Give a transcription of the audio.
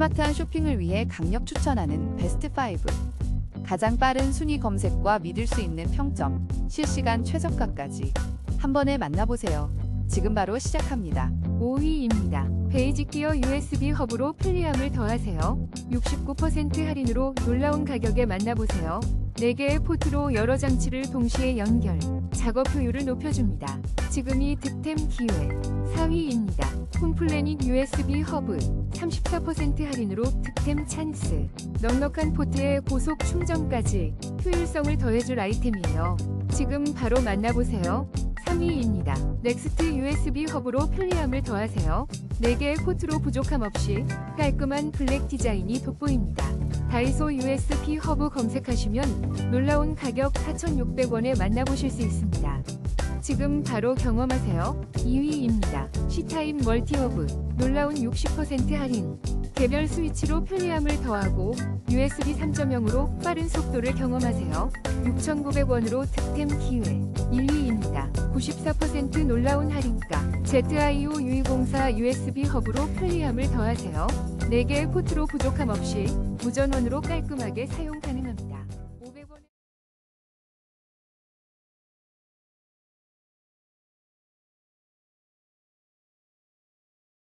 스마트한 쇼핑을 위해 강력 추천하는 베스트 5. 가장 빠른 순위 검색과 믿을 수 있는 평점, 실시간 최저가까지 한 번에 만나보세요. 지금 바로 시작합니다. 5위입니다. 베이직 기어 USB 허브로 편리함을 더하세요. 69% 할인으로 놀라운 가격에 만나보세요. 4개의 포트로 여러 장치를 동시에 연결, 작업 효율을 높여줍니다. 지금이 득템 기회. 4위입니다. 홈플래닛 USB 허브 34% 할인으로 득템 찬스. 넉넉한 포트에 고속 충전까지 효율성을 더해줄 아이템이에요. 지금 바로 만나보세요. 3위입니다. 넥스트 USB 허브로 편리함을 더하세요. 4개의 포트로 부족함 없이 깔끔한 블랙 디자인이 돋보입니다. 다이소 USB 허브 검색하시면 놀라운 가격 4,600원에 만나보실 수 있습니다. 지금 바로 경험하세요. 2위입니다. 시타임 멀티허브 놀라운 60% 할인 개별 스위치로 편리함을 더하고 USB 3.0으로 빠른 속도를 경험하세요. 6,900원으로 득템 기회 1위입니다. 94% 놀라운 할인가 ZIO 유이공사 USB 허브로 편리함을 더하세요. 4개의 포트로 부족함 없이 무전원으로 깔끔하게 사용 가능